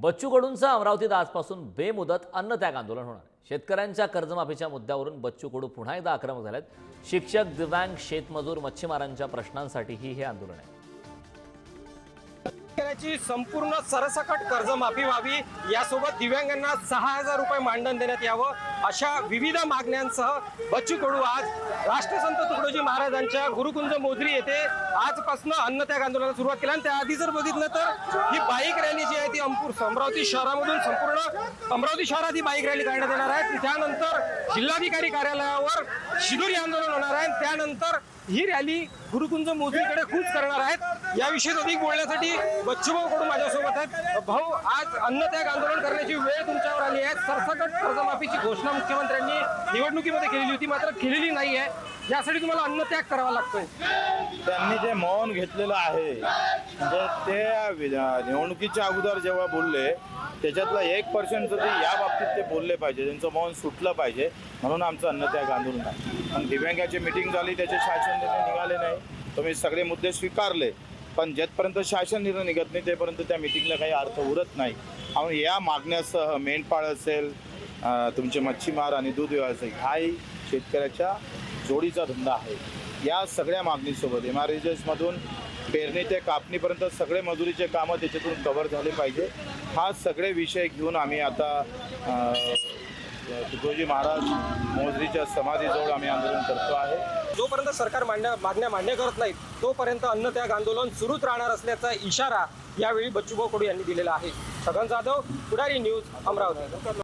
बच्चू कडूंचं अमरावतीत आजपासून बेमुदत अन्नत्याग आंदोलन होणार शेतकऱ्यांच्या कर्जमाफीच्या मुद्द्यावरून बच्चू कडू पुन्हा एकदा आक्रमक झालेत. शिक्षक दिव्यांग शेतमजूर मच्छीमारांच्या प्रश्नांसाठीही हे आंदोलन आहे. शेतकऱ्याची संपूर्ण सरसकट कर्जमाफी व्हावी यासोबत दिव्यांगांना सहा हजार रुपये मानधन देण्यात यावं अशा विविध मागण्यांसह बच्चू कडू आज राष्ट्रसंत तुकडोजी महाराजांच्या गुरुकुंज मोजरी येथे आजपासून अन्नत्याग आंदोलनाला सुरुवात केली. आणि त्याआधी जर बघितलं तर ही बाईक रॅली जी आहे ती अंपूर अमरावती शहरामधून संपूर्ण अमरावती शहरात ही बाईक रॅली काढण्यात येणार आहे. त्यानंतर जिल्हाधिकारी कार्यालयावर शिदुरी आंदोलन होणार आहे. त्यानंतर ही रॅली गुरुकुंज मोदीकडे खूप करणार आहेत. याविषयी अधिक बोलण्यासाठी बच्चूभाऊ कडून माझ्यासोबत आहेत. भाऊ आज अन्नत्याग आंदोलन करण्याची वेळ तुमच्यावर आली आहे. सरसकट कर्जमाफीची घोषणा मुख्यमंत्र्यांनी निवडणुकीमध्ये केलेली होती मात्र केलेली नाही आहे. यासाठी तुम्हाला अन्नत्याग करावा लागतोय. त्यांनी जे मौन घेतलेलं आहे म्हणजे ते वि- निवडणुकीच्या अगोदर जेव्हा बोलले त्याच्यातला एक पर्सेंट तरी या बाबतीत ते बोलले पाहिजे. त्यांचं मौन सुटलं पाहिजे. म्हणून आमचं अन्नत्याग आंदोलन आहे पण दिव्यांगाची मिटिंग झाली त्याचे शासन निर्णय निघाले नाही. तुम्ही सगळे मुद्दे स्वीकारले. पण जेथपर्यंत शासन निर्णय निघत नाही तेपर्यंत त्या मिटिंगला काही अर्थ उरत नाही. आणि या मागण्यासह मेंढपाळ असेल अं, तुमचे मच्छीमार आणि दूध व्यवसायिक हाही शेतकऱ्याच्या जोडीचा धंदा आहे. या सगळ्या मागणीसोबत एम आर मधून पेरणी ते कापणीपर्यंत सगळे मजुरीचे कामं त्याच्यातून कव्हर झाले पाहिजे. हा सगळे विषय घेऊन आम्ही आता तुकोजी महाराज मोजरीच्या समाधीजवळ आम्ही आंदोलन करतो आहे. जोपर्यंत सरकार मांडण्या मागण्या मान्य करत नाहीत तोपर्यंत अन्न त्याग आंदोलन सुरूच राहणार असल्याचा इशारा यावेळी बच्चूभाऊ कडू यांनी दिलेला आहे. छगन जाधव पुढारी न्यूज अमरावती.